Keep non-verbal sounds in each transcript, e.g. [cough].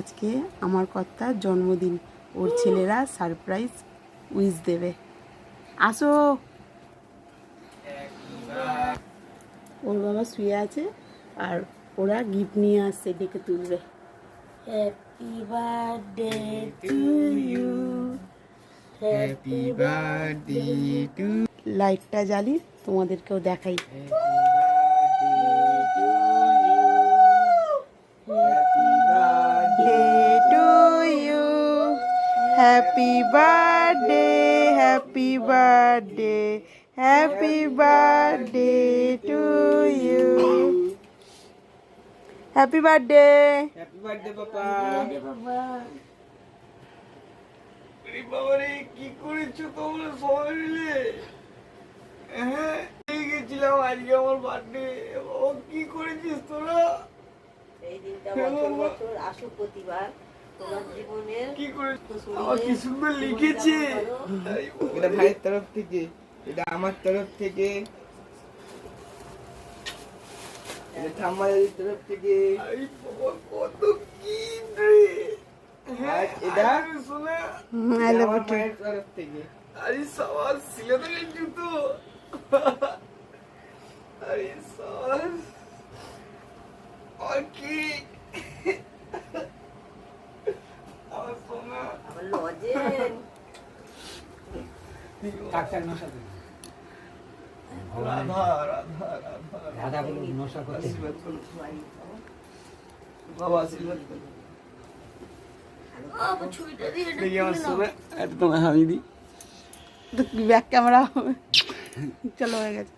আজকে আমার কর্তার জন্মদিন। ওর ছেলেরা সারপ্রাইজ উইশ দেবে। আসো। ওর বাবা শুয়ে আছে আর ওরা গিফট নিয়ে আসছে ডেকে তুলবে। Happy birthday to you happy birthday to লাইটটা জ্বালি তোমাদেরকেও দেখাই। Happy birthday, happy birthday, happy birthday to you. Happy birthday. Happy birthday papa বাবা রে কি করেছ তোমরা সবাই মিলে? হ্যাঁ গেছিলাম আজকে আমার বার্থডে ও কি করেছিস তোরা? এই দিনটা বছর বছর আসুক প্রতিবার। কি করেছিস কি সুন্দর লিখেছে। এটা ভাইয়ের তরফ থেকে এটা আমার তরফ থেকে এটা ঠাম্মাদের তরফ থেকে। কত কি রে? হ্যাঁ এটা শোনা। আমার you মায়ের তরফ থেকে। আরে সবার ছেলেদের জুতো আরে সবার আর কি আমার সোনা আবার লজেন রাধা রাধা রাধা আশীর্বাদ করো। বাবা আশীর্বাদ করো। দেখি আমার সোনা একটা তোমায় হামি দিই তো ব্যাক ক্যামেরা হবে? চলো হয়ে গেছে।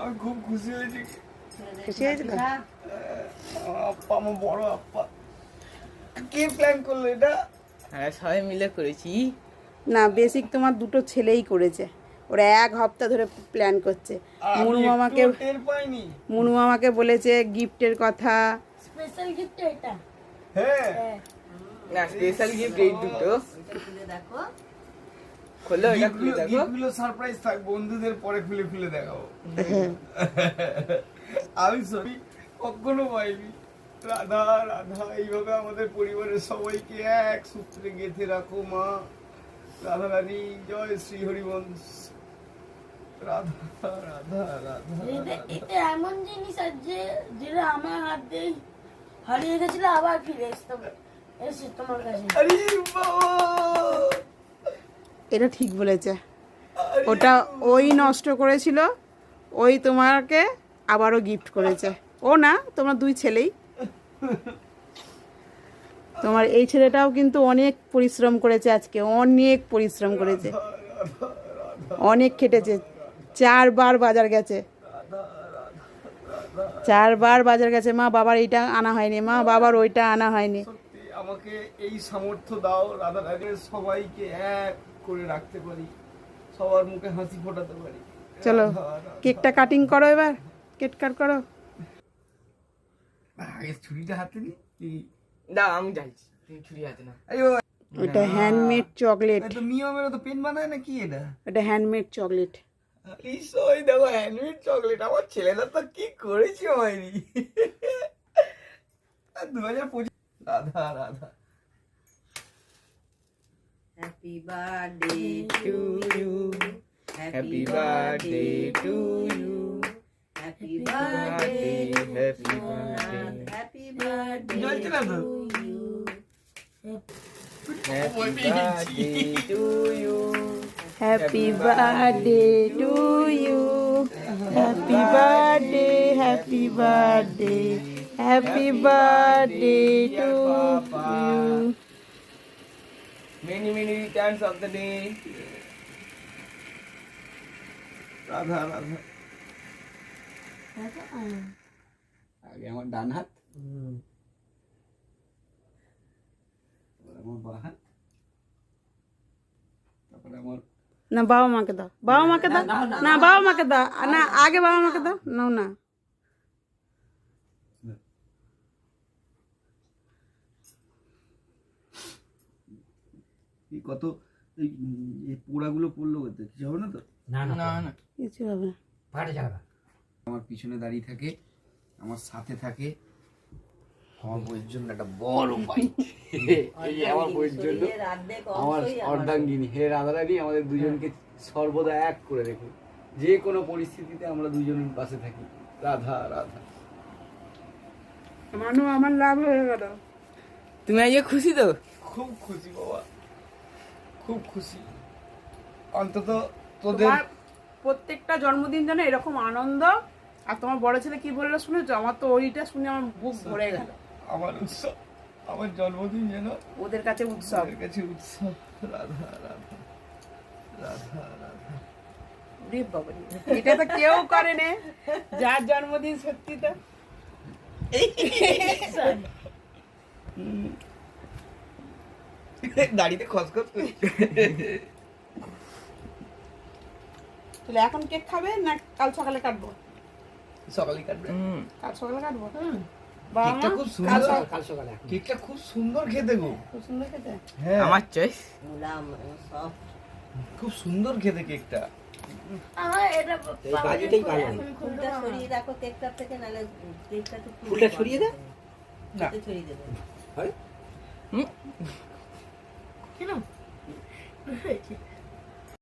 আমি খুব খুশি হয়েছি। খুশি হয়েছে আমার আপ্পা আমার বড় আপ্পা। কে প্ল্যান করল এটা? হ্যাঁ সবাই মিলে করেছি। না বেসিক তোমার দুটো ছেলেই করেছে। ওরা এক হপ্তাহ ধরে প্ল্যান করছে। মুনু মামাকে মুনু মামাকে বলেছে গিফটের কথা। হ্যাঁ। না স্পেশাল গিফট এই দুটো। খুলে দেখো। খোলো এটা খুলে দেখো। গিফটগুলো সারপ্রাইজ থাক বন্ধুদের পরে খুলে খুলে দেখাবো আমি সবই কখনো পাইনি। রাধা রাধা এইভাবে আমাদের পরিবারের সবাইকে এক সূত্রে গেঁথে রাখো মা। রাধা রানী জয় শ্রী হরিবংশ। রাধা রাধা রাধা এটা- এটা এমন জিনিস আছে যেটা আমার হাত দিয়ে হারিয়ে গেছিল আবার ফিরে এসতে এসে তোমার কাছে। আরে এটা ঠিক বলেছে। ওটা ওই নষ্ট করেছিল ওই তোমাকে আবারও গিফট করেছে। ও না তোমার দুই ছেলেই। তোমার এই ছেলেটাও কিন্তু অনেক পরিশ্রম করেছে আজকে অনেক পরিশ্রম করেছে। অনেক খেটেছে। চারবার বাজার গেছে। চারবার বাজার গেছে। মা বাবার এইটা আনা হয়নি। মা বাবার ওইটা আনা হয়নি। আমাকে এই সামর্থ্য দাও রাধা রানীর সবাইকে এক করে রাখতে পারি। সবার মুখে হাসি ফোটাতে পারি। চলো রাধা, রাধা। কেকটা কাটিং করো এবার। কেক কাট করো। আগে ছুরিটা হাতে নি? না আমি যাইছি তুমি ছুরি হাতে না। ওটা হ্যান্ডমেড চকলেট তো নিয়মের তো পেন বানায় না কি এটা? এটা হ্যান্ডমেড চকলেট ওই দেখো হ্যান্ডমেড চকলেট আমার ছেলেটা তো কি করেছে হয়নি দু হাজার পঁচিশ Radha Radha. Happy birthday to you happy birthday to you Happy birthday, happy birthday, happy birthday to you. Happy birthday to you. Happy birthday to you. Happy birthday, happy birthday, happy birthday to you. Many, many times of the day. Radha, Radha. আগে আমার ডান হাত। তারপরে আমার বাঁ হাত। তারপরে আমার না বাবা মাকে দাও। বাবা মাকে দাও। না বাবা মাকে দাও। না আগে বাবা মাকে দাও। নাও না। এই কত এই পোড়াগুলো পড়ল কিছু হবে না তো? না না কিছু হবে না। আমার পিছনে দাঁড়িয়ে থাকে আমার সাথে থাকে। আমার বইয়ের জন্য একটা বড় বাইক [laughs] আমার বইয়ের জন্য আমার অর্ধাঙ্গিনী হে রাধারানী আমাদের দুজনকে সর্বদা এক করে রেখে। যে কোনো পরিস্থিতিতে আমরা দুজনের পাশে থাকি। রাধা রাধা। মানু আমার লাভ হয়ে গেল। তুমি আজকে খুশি তো? খুব খুশি বাবা। খুব খুশি। অন্তত তোদের প্রত্যেকটা জন্মদিন যেন এরকম আনন্দ আর তোমার বড় ছেলে কি বলল শুনেছো? আমার তো ওইটা শুনে আমার বুক ভরে গেল। আমার উৎসব আমার জন্মদিন যেন ওদের কাছে উৎসব। সবার কাছে উৎসব। রাধা রাধা রাধা রাধা। এটা তো কেউ করে নে। যার জন্মদিন সত্যি তো। দাড়িতে খসখস তাহলে এখন কেক খাবে না কাল সকালে কাটবো? সকালে কাটবে। কাল সকালে কাটবো? কেকটা খুব কাল সুন্দর সকালে কেকটা খুব সুন্দর খেতে গো। খুব সুন্দর খেতে? হ্যাঁ। আমার চয়েস মুলাম সব খুব সুন্দর খেতে কেকটা। আমার এটা বাজিটাই ভালো। ফুলটা সরিয়ে কেকটার থেকে নাহলে কেকটা তো ফুলটা সরিয়ে দে? না। ছড়িয়ে দেবে। কেন?